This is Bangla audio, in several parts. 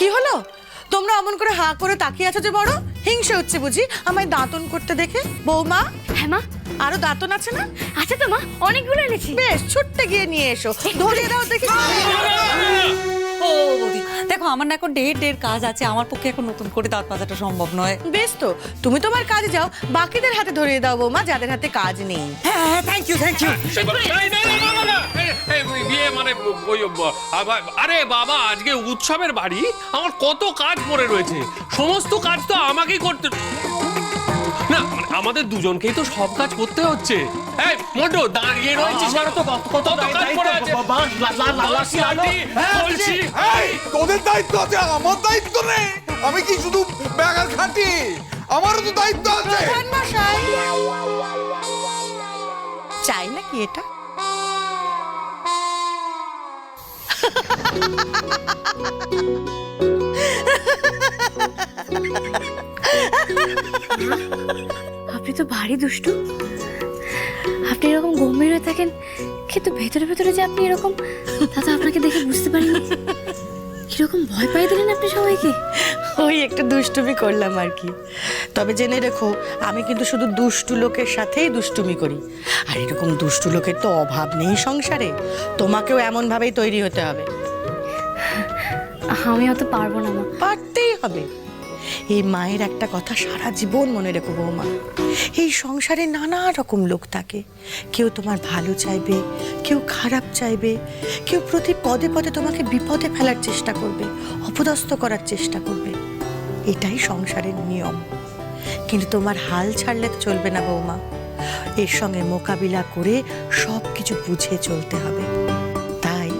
কি হলো? তোমরা অমন করে হাঁ করে তাকিয়ে আছো যে বড়? হিংসে হচ্ছে বুঝি? আমায় দাঁতন করতে দেখে? বৌমা? হ্যাঁ মা। আরও দাঁতন আছে না? আচ্ছা তো মা অনেকগুলো এনেছি। বেশ ছুটতে গিয়ে নিয়ে এসো। ধরিয়ে দাও দেখি। ও বৌদি দেখো আমার না এখন ঢের ঢের কাজ আছে। আমার পক্ষে এখন নতুন করে দাঁত মাজাটা সম্ভব নয়। বেশ তো তুমি তোমার কাজে যাও। বাকিদের হাতে ধরিয়ে দাও বৌমা যাদের হাতে কাজ নেই। হ্যাঁ থ্যাংক ইউ থ্যাংক ইউ বিয়ে মানে আরে বাবা আজকে উৎসবের বাড়ি? আমার কত কাজ পড়ে রয়েছে। সমস্ত কাজ তো আমাকেই করতে? না মানে আমাদের দুজনকেই তো সব কাজ করতে হচ্ছে। এই মোটো দাঁড়িয়ে রয়েছিস কেন? কত কাজ পড়ে আছে? কলসি। এই তোদের দায়িত্ব আছে আমার দায়িত্ব নেই। আমি কি শুধু ব্যাগার খাটি? আমারও তো দায়িত্ব আছে। চাই নাকি এটা? আপনি তো ভারী দুষ্টু। আপনি এরকম গম্ভীর হয়ে থাকেন কিন্তু ভেতরে ভেতরে যে আপনি এরকম তা তো আপনাকে দেখে বুঝতে পারিনি। কীরকম ভয় পাই দিলেন আপনি সবাইকে? ওই একটু দুষ্টুমি করলাম আর কি। তবে জেনে রেখো আমি কিন্তু শুধু দুষ্টু লোকের সাথেই দুষ্টুমি করি। আর এরকম দুষ্টু লোকের তো অভাব নেই সংসারে। তোমাকেও এমনভাবেই তৈরি হতে হবে। আমি অত পারব না পারতেই হবে। এই মায়ের একটা কথা সারা জীবন মনে রেখো বৌমা। এই সংসারে নানা রকম লোক থাকে। কেউ তোমার ভালো চাইবে, কেউ খারাপ চাইবে, কেউ প্রতি পদে পদে তোমাকে বিপদে ফেলার চেষ্টা করবে, অপদস্থ করার চেষ্টা করবে। এটাই সংসারের নিয়ম। কিন্তু তোমার হাল ছাড়লে তো চলবে না বৌমা। এর সঙ্গে মোকাবিলা করে সব কিছু বুঝে চলতে হবে। তাই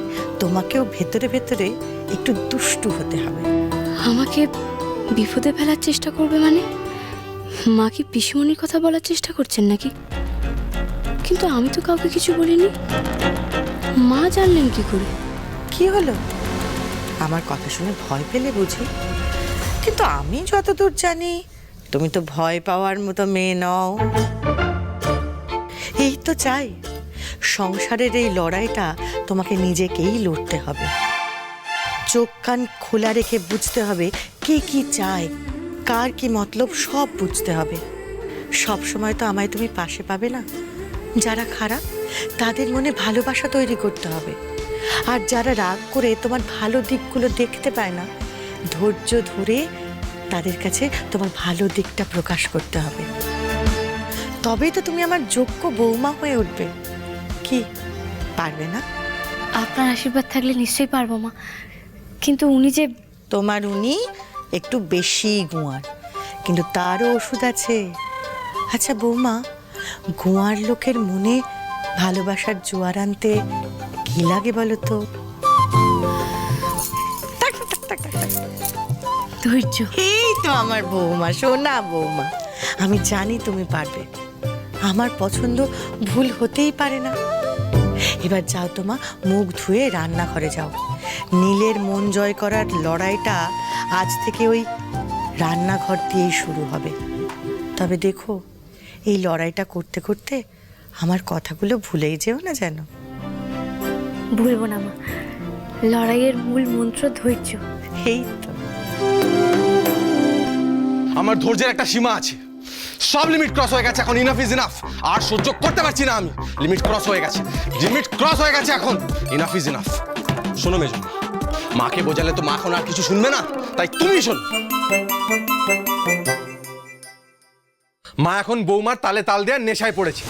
তোমাকেও ভেতরে ভেতরে একটু দুষ্টু হতে হবে। আমাকে বিপদে ফেলার চেষ্টা করবে মানে? মা কি পিসিমণির কথা বলার চেষ্টা করছেন নাকি? কিন্তু আমি তো কাউকে কিছু বলিনি। মা জানলেন কি করে? কি হলো? আমার কথা শুনে ভয় পেলে বুঝি। কিন্তু আমি যতদূর জানি, তুমি তো ভয় পাওয়ার মতো মেয়ে নও। এই তো চাই, সংসারের এই লড়াইটা তোমাকে নিজেকেই লড়তে হবে। চোখ কান খোলা রেখে বুঝতে হবে কে কি চায় কার কি মতলব সব বুঝতে হবে। সব সময় তো আমায় তুমি পাশে পাবে না। যারা খারাপ তাদের মনে ভালোবাসা তৈরি করতে হবে। আর যারা রাগ করে তোমার ভালো দিকগুলো দেখতে পায় না ধৈর্য ধরে তাদের কাছে তোমার ভালো দিকটা প্রকাশ করতে হবে। তবেই তো তুমি আমার যোগ্য বৌমা হয়ে উঠবে। কি পারবে না? আপনার আশীর্বাদ থাকলে নিশ্চয়ই পারব মা। কিন্তু উনি যে তোমার উনি একটু বেশি গুয়ার। কিন্তু তারও ওষুধ আছে। আচ্ছা বৌমা গুয়ার লোকের মনে ভালোবাসার জোয়ার আনতে কি লাগে বলো তো। ধৈর্য। এই তো আমার বৌমা সোনা বৌমা। আমি জানি তুমি পারবে। আমার পছন্দ ভুল হতেই পারে না। এবার যাও তোমা মুখ ধুয়ে রান্নাঘরে যাও। নীলের মন জয় করার লড়াইটা আজ থেকে ওই রান্নাঘর দিয়েই শুরু হবে। তবে দেখো এই লড়াইটা করতে করতে আমার কথাগুলো ভুলেই যেও না যেন। ভুলবো না মা। লড়াইয়ের মূল মন্ত্র ধৈর্য। এই তো। আমার ধৈর্যের একটা সীমা আছে। সব লিমিট ক্রস হয়ে গেছে এখন ইনাফ ইজ ইনাফ আর সহ্য করতে পারছি না আমি। লিমিট ক্রস হয়ে গেছে। লিমিট ক্রস হয়ে গেছে এখন ইনাফ ইজ ইনাফ শোনো মেজো। মাকে বোঝালে তো মা এখন আর কিছু শুনবে না তাই তুমি শোনো। মা এখন বৌমার তালে তাল দেওয়ার নেশায় পড়েছে।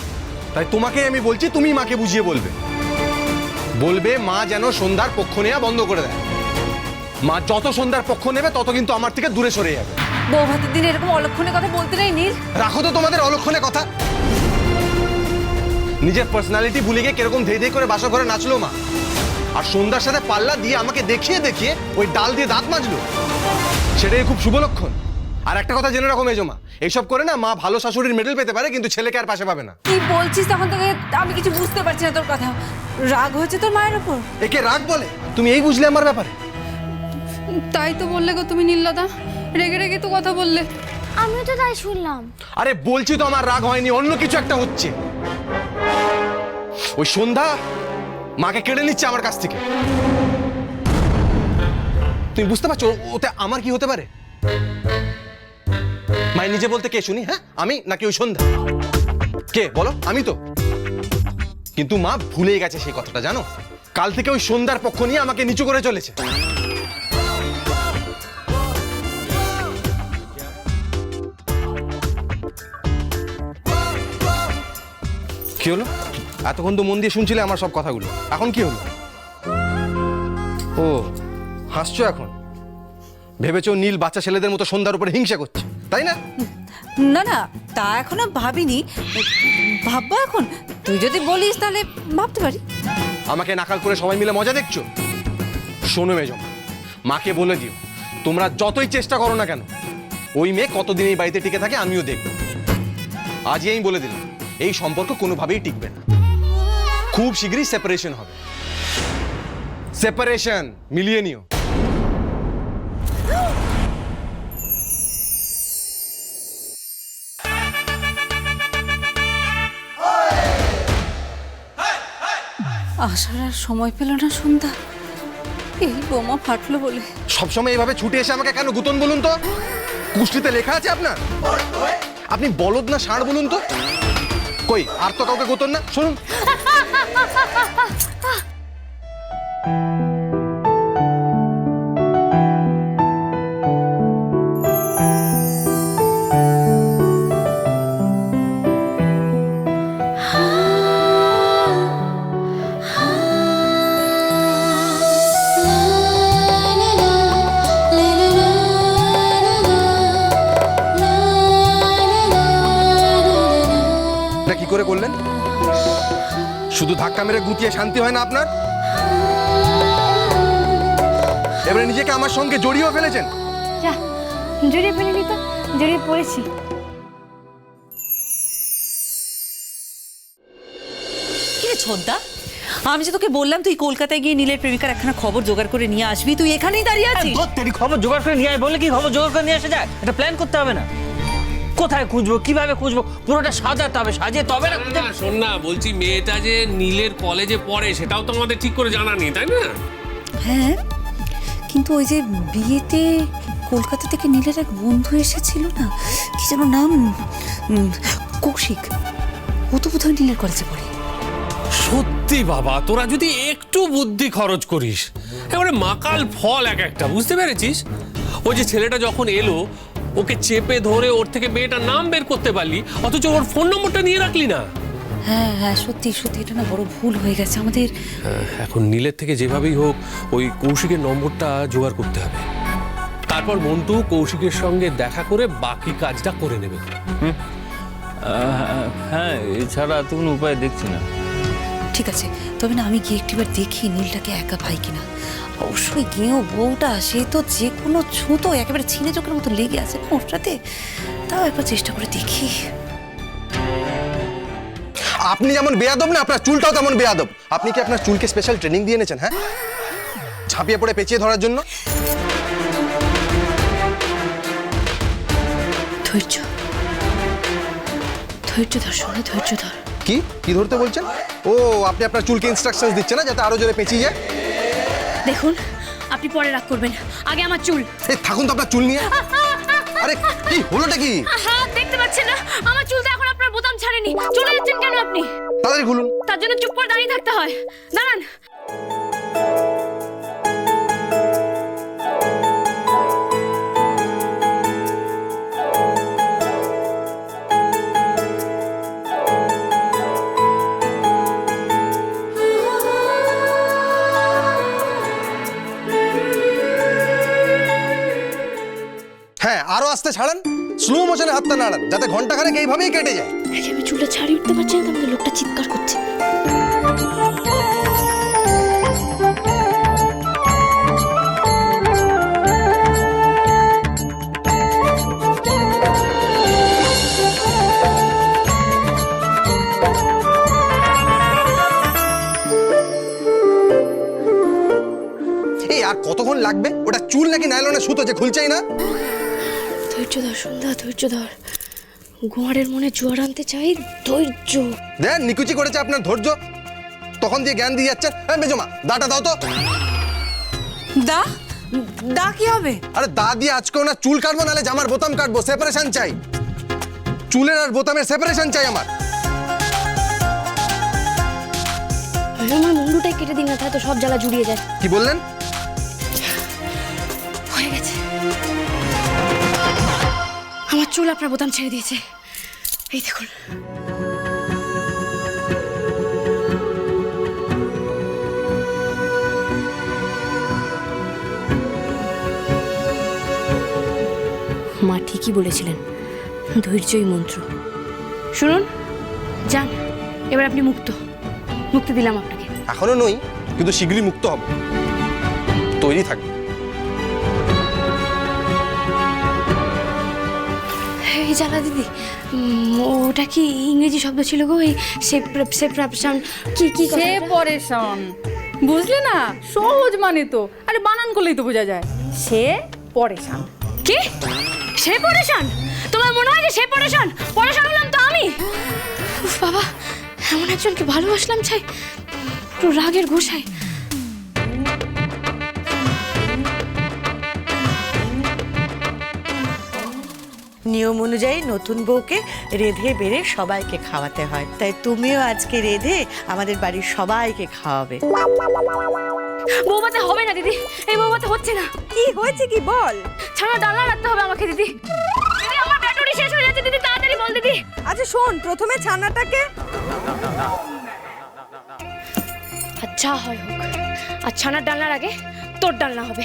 তাই তোমাকে আমি বলছি তুমি মাকে বুঝিয়ে বলবে। বলবে মা যেন সন্ধ্যার পক্ষ নেওয়া বন্ধ করে দেয়। মা যত সন্ধ্যার পক্ষ নেবে তত কিন্তু আমার থেকে দূরে সরে যাবে। বউ ভাতের দিন এরকম অলক্ষণে কথা বলতে নেই নীল। রাখো তো তোমাদের অলক্ষণে কথা। নিজের পার্সোনালিটি ভুলে গিয়ে কীরকম ধেই ধেই করে বাসা ঘরে নাচলো মা। আর সন্ধ্যার সাথে পাল্লা দিয়ে আমাকে দেখিয়ে দেখিয়ে ওই ডাল দিয়ে দাঁত মাজলো। সেটাই খুব শুভ লক্ষণ। আর একটা কথা জেনে রাখো মেজমা এইসব করে না মা ভালো শাশুড়ির মেডেল পেতে পারে কিন্তু ছেলেকে আর পাশে পাবে না। কি বলছিস তখন থেকে আমি কিছু বুঝতে পারছি না তোর কথা। রাগ হয়েছে তোর মায়ের ওপর? একে রাগ বলে? তুমি এই বুঝলে আমার ব্যাপারে? তাই তো বললে গো তুমি নীলদা রেগে রেগে তো কথা বললে। আমিও তো তাই শুনলাম। আরে বলছি তো আমার রাগ হয়নি অন্য কিছু একটা হচ্ছে। ওই সন্ধ্যা মাকে কেড়ে নিচ্ছে আমার কাছ থেকে। তুমি বুঝতে পারছ? ওতে আমার কি হতে পারে? মায়ের নিজে বলতে কে শুনি হ্যাঁ? আমি নাকি ওই সন্ধ্যা? কে? বলো, আমি তো। কিন্তু মা ভুলে গেছে সেই কথাটা, জানো? কাল থেকে ওই সন্ধ্যার পক্ষ নিয়ে আমাকে নিচু করে চলেছে। কি হলো? এতক্ষণ তো মন দিয়ে শুনছিলে আমার সব কথাগুলো। এখন কি হলো? ও হাসছো এখন? ভেবেছো নীল বাচ্চা ছেলেদের মতো সন্ধ্যার উপরে হিংসা করছে তাই না? না না তা এখনও ভাবিনি। ভাববো এখন। তুই যদি বলিস তাহলে ভাবতে পারি। আমাকে নাকাল করে সবাই মিলে মজা দেখছ? শোনো মেজম মাকে বলে দিও তোমরা যতই চেষ্টা করো না কেন ওই মেয়ে কতদিন এই বাড়িতে টিকে থাকে আমিও দেখব। আজই আমি বলে দিলাম এই সম্পর্ক কোনোভাবেই টিকবে না। খুব শীঘ্রই সেপারেশন হবে। সেপারেশন মিলিয়ে নিও আসার আর সময় পেল না সন্ধ্যা। এই বোমা ফাটলো বলে। সবসময় এইভাবে ছুটে এসে আমাকে কেন গুতন বলুন তো? কুষ্টিতে লেখা আছে আপনার? আপনি বলদ না ষাঁড় বলুন তো? কই আর তো কাউকে গুতন না? শুনুন। এটা কি করে করলেন শুধু ধাক্কা মেরে গুটিয়ে শান্তি হয় না আপনার? এবারে নিজেকে আমার সঙ্গে জড়িয়েও ফেলেছেন। যা জড়িয়ে ফেলিনি তো জড়িয়ে পড়েছি। ছোদ্দা? আমি যে তোকে বললাম তুই কলকাতায় গিয়ে নীলের প্রেমিকার একখানা খবর জোগাড় করে নিয়ে আসবি তুই এখানেই দাঁড়িয়ে আছিস? তোর খবর জোগাড় করে নিয়ে আয় বললে কি খবর জোগাড় করে নিয়ে আসা যায়? একটা প্ল্যান করতে হবে না। কোথায় খুঁজবো? কীভাবে খুঁজবো? পুরোটা সাজাতে হবে সাজিয়ে তবে না খুঁজে না, শোন না বলছি মেয়েটা যে নীলের কলেজে পড়ে সেটাও তো আমাদের ঠিক করে জানা নেই তাই না? হ্যাঁ কিন্তু ওই যে বিয়েতে কলকাতা থেকে নীলের এক বন্ধু এসেছিল না কি যেন নাম উম, কৌশিক ও তো বোধহয় নীলের কলেজে পড়ে। সত্যি বাবা তোরা যদি একটু বুদ্ধি খরচ করিস এবারে মাকাল ফল এক একটা বুঝতে পেরেছিস? ওই যে ছেলেটা যখন এলো ওকে চেপে ধরে ওর থেকে মেয়েটার নাম বের করতে পারলি অথচ ওর ফোন নম্বরটা নিয়ে রাখলি না। হ্যাঁ হ্যাঁ সত্যি সত্যি এটা না বড় ভুল হয়ে গেছে। আমাদের এখন নীলের থেকে যেভাবেই হোক ওই কৌশিকের নম্বরটা জোগাড় করতে হবে। তারপর মন্টু কৌশিকের সঙ্গে দেখা করে বাকি কাজটা করে নেবে। হ্যাঁ এছাড়া তো কোনো উপায় দেখছি না। ঠিক আছে তবে না আমি গিয়ে একটিবার দেখি নীলটাকে একা পাই কিনা। অবশ্যই গিয়েও বউটা সে তো যে কোনো ছুতো একেবারে ছিনে চোখের মতো লেগে আছে ওর সাথে তাও একবার চেষ্টা করে দেখি। আপনি যেমন বেয়াদব না আপনার চুলটাও তেমন বেয়াদব। আপনি কি আপনার চুলকে স্পেশাল ট্রেনিং দিয়ে এনেছেন হ্যাঁ? ঝাঁপিয়ে পড়ে পেঁচিয়ে ধরার জন্য? ধৈর্য। ধৈর্য ধর শোনা ধৈর্য ধর। কি? কি ধরতে বলছেন? ও আপনি আপনার চুলকে ইনস্ট্রাকশন দিচ্ছেন না যাতে আরও জোরে পেঁচিয়ে যায়? দেখুন আপনি পরে রাগ করবেন আগে আমার চুল। এই থাকুন তো আপনার চুল নিয়ে। আরে কি হলোটা কি? হ্যাঁ দেখতে পাচ্ছেন না? আমার চুল তো এখন আপনার বোতাম ছাড়েনি। চলে যাচ্ছেন কেন আপনি? তাড়াতাড়ি খুলুন। তার জন্য চুপ করে দাঁড়িয়ে থাকতে হয়। দাঁড়ান। আস্তে ছাড়ান স্লো মোশনে হাতটা নাড়ান যাতে ঘন্টাখানেক এইভাবেই কেটে যায়। আরে আমি চুলটা ছাড়িয়ে উঠতে পারছি না মধ্যে লোকটা চিৎকার করছে। এই আর কতক্ষণ লাগবে? ওটা চুল নাকি নাইলনের সুতো যে খুলছেই না? ধৈর্য ধর সন্ধ্যা ধৈর্য ধর। গোয়ারের মনে জোয়ার আনতে চাই ধৈর্য। দেন নিকুচি করেছে আপনার ধৈর্য। তখন দিয়ে জ্ঞান দিয়ে যাচ্ছেন। হ্যাঁ মেজমা দাটা দাও তো। দা দা কি হবে? আরে দাদি আজকেও না চুল কাটবো নাহলে জামার বোতাম কাটবো। সেপারেশন চাই। চুলের আর বোতামের সেপারেশন চাই আমার। আমার মুন্ডুটাই কেটে দিন না তাহলে তো সব জ্বালা জুড়িয়ে যায়। কি বললেন? আমার চুল আপনার বোতাম ছেড়ে দিয়েছে। এই দেখুন। মা ঠিকই বলেছিলেন, ধৈর্যই মন্ত্র। শুনুন, যান, এবার আপনি মুক্ত। মুক্তি দিলাম আপনাকে। এখনও নই, কিন্তু শীঘ্রই মুক্ত হব। তৈরি থাকবে। এই জ্বালা দিদি ওটা কি ইংরেজি শব্দ ছিল গো? এই সেপ সেপ্রাপশন কি কি কথা সে পরেশান বুঝলে না? সহজ মানে তো। আরে বানান করলেই তো বোঝা যায়। সে পরেশান কি? সে পরেশান তোমার মনে হয় যে সে পরেশান পরেশান হলাম তো আমি? বাবা এমন একজনকে ভালোবাসলাম চাই। পুরো রাগের ঘোষায়। নিয়ম অনুযায়ী নতুন বউকে রেধে বেড়ে সবাইকে খাওয়াতে হয়। তাই তুমিও আজকে রেধে আমাদের বাড়ির সবাইকে খাওয়াবে। বৌবাতে হবে না দিদি। এই বৌবাতে হচ্ছে না। কি হয়েছে কি বল? ছানা ডালনা রাখতে হবে আমাকে দিদি। দিদি আমার ব্যাটারি শেষ হয়ে যাচ্ছে দিদি তাড়াতাড়ি বল দিদি। আচ্ছা শোন প্রথমে ছানাটাকে আচ্ছা হয় হোক আর ছানার ডালনার আগে তোর ডালনা হবে।